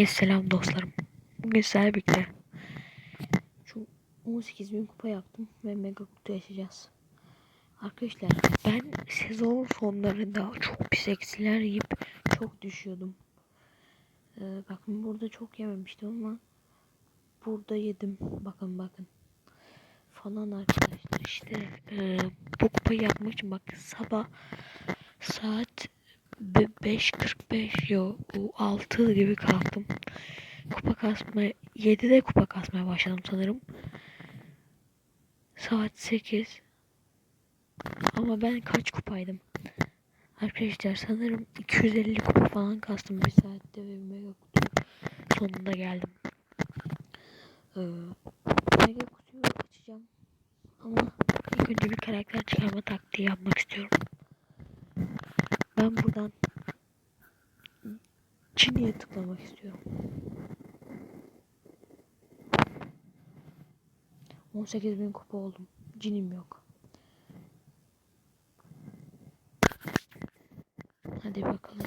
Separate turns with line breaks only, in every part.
Herkese selam dostlarım. Bugün sizlerle birlikte şu 18 bin kupa yaptım ve mega kutu yaşayacağız. Arkadaşlar ben sezon sonlarında çok pis eksiler yiyip çok düşüyordum. Ee, bakın burada çok yememiştim ama burada yedim. Bakın bakın. Falan arkadaşlar işte e, bu kupayı yapmak için bak sabah saat 5.45 yo 6 gibi kalktım. Kupa kasmaya 7'de kupa kasmaya başladım sanırım. Saat 8. Ama ben kaç kupaydım? Arkadaşlar sanırım 250 kupa falan kastım bir saatte ve mega kutu sonunda geldim. Ee, mega kutuyu açacağım. Ama ilk önce bir karakter çıkarma taktiği yapmak istiyorum. Ben buradan Çin'e tıklamak istiyorum. 18 bin kupa oldum. Cinim yok. Hadi bakalım.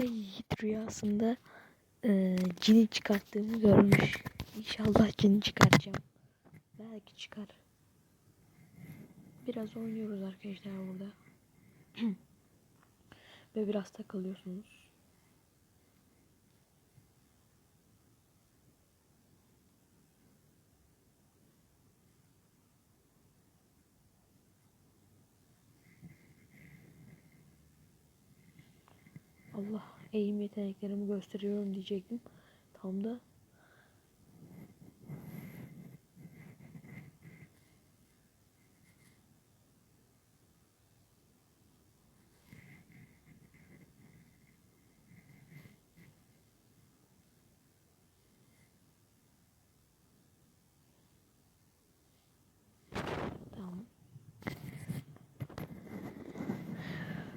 Ve Yiğit rüyasında e, cini çıkarttığımı görmüş. İnşallah cini çıkartacağım. Belki çıkar. Biraz oynuyoruz arkadaşlar burada. Ve biraz takılıyorsunuz. Allah eğim yeteneklerimi gösteriyorum diyecektim. Tam da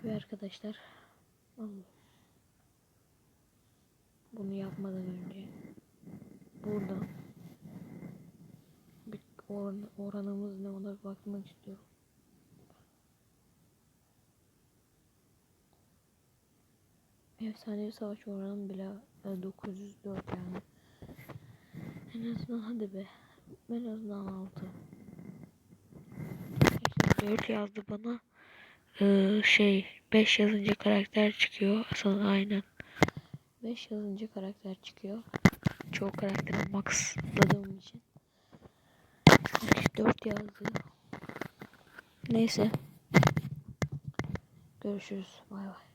Ve arkadaşlar. Bunu yapmadan önce burada bir oran, oranımız ne ona bakmak istiyorum. Efsanevi savaş oranım bile e, 904 yani. En azından hadi be. En azından 6. 4 yazdı bana. Ee, şey 5 yazınca karakter çıkıyor. Sana aynen. 5 yazınca karakter çıkıyor. Çoğu karakteri maxladığım için. 4 yazdı. Neyse. Görüşürüz. Bay bay.